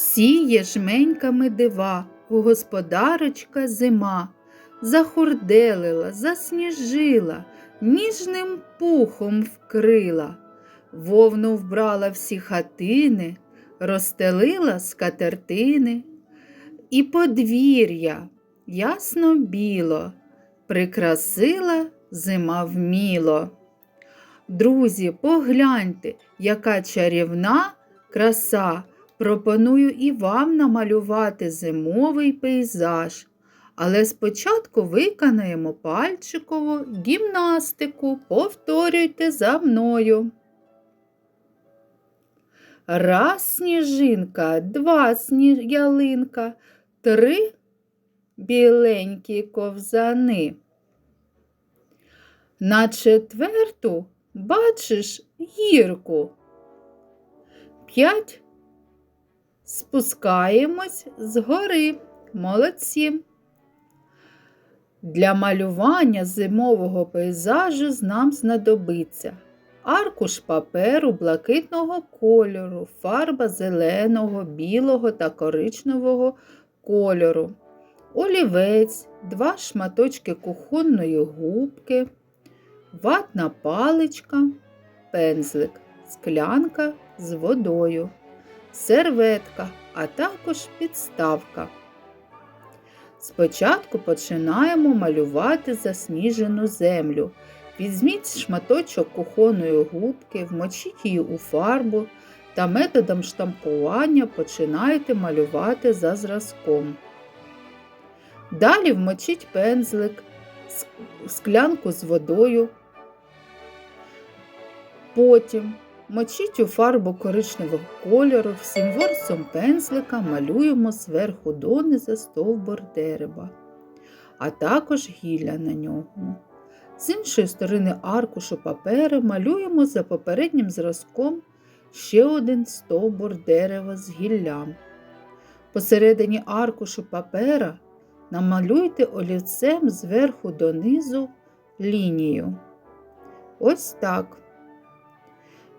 Сіє жменьками дива, господарочка зима, захурделила, засніжила, ніжним пухом вкрила, вовну вбрала всі хатини, розстелила скатертини, і подвір'я ясно біло, прикрасила зима вміло. Друзі, погляньте, яка чарівна краса. Пропоную і вам намалювати зимовий пейзаж. Але спочатку виконаємо пальчикову гімнастику. Повторюйте за мною. Раз сніжинка, два сніж... три біленькі ковзани. На четверту бачиш гірку. П'ять спускаємось згори. Молодці. Для малювання зимового пейзажу нам знадобиться аркуш паперу блакитного кольору, фарба зеленого, білого та коричневого кольору, олівець, два шматочки кухонної губки, ватна паличка, пензлик, склянка з водою серветка, а також підставка. Спочатку починаємо малювати засніжену землю. Візьміть шматочок кухонної губки, вмочіть її у фарбу та методом штампування починайте малювати за зразком. Далі вмочіть пензлик, склянку з водою. Потім Мочіть у фарбу коричневого кольору, всім ворсом пензлика малюємо зверху донизу стовбур дерева, а також гілля на ньому. З іншої сторони аркушу паперу малюємо за попереднім зразком ще один стовбур дерева з гіллям. Посередині аркушу папера намалюйте олівцем зверху донизу лінію. Ось так.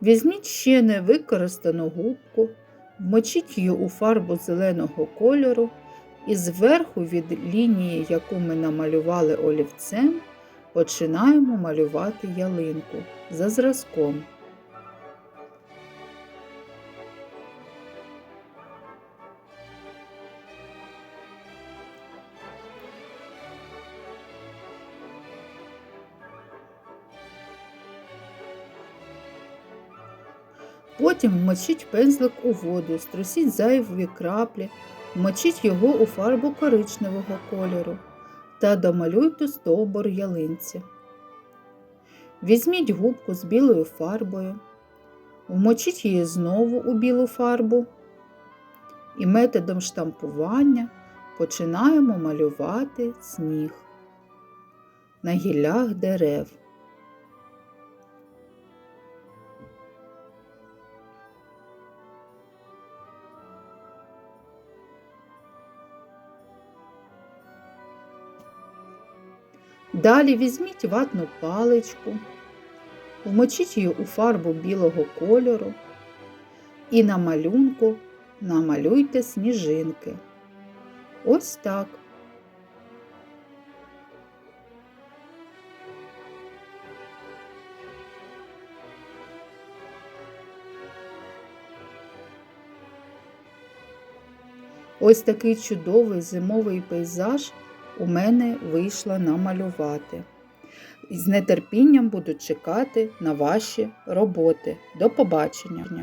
Візьміть ще невикористану губку, вмочіть її у фарбу зеленого кольору і зверху від лінії, яку ми намалювали олівцем, починаємо малювати ялинку за зразком. Потім вмочіть пензлик у воду, струсіть зайві краплі, вмочіть його у фарбу коричневого кольору та домалюйте стовбур ялинці. Візьміть губку з білою фарбою, вмочіть її знову у білу фарбу і методом штампування починаємо малювати сніг на гіллях дерев. Далі візьміть ватну паличку, вмочіть її у фарбу білого кольору і на малюнку намалюйте сніжинки. Ось так. Ось такий чудовий зимовий пейзаж у мене вийшло намалювати. І з нетерпінням буду чекати на ваші роботи. До побачення!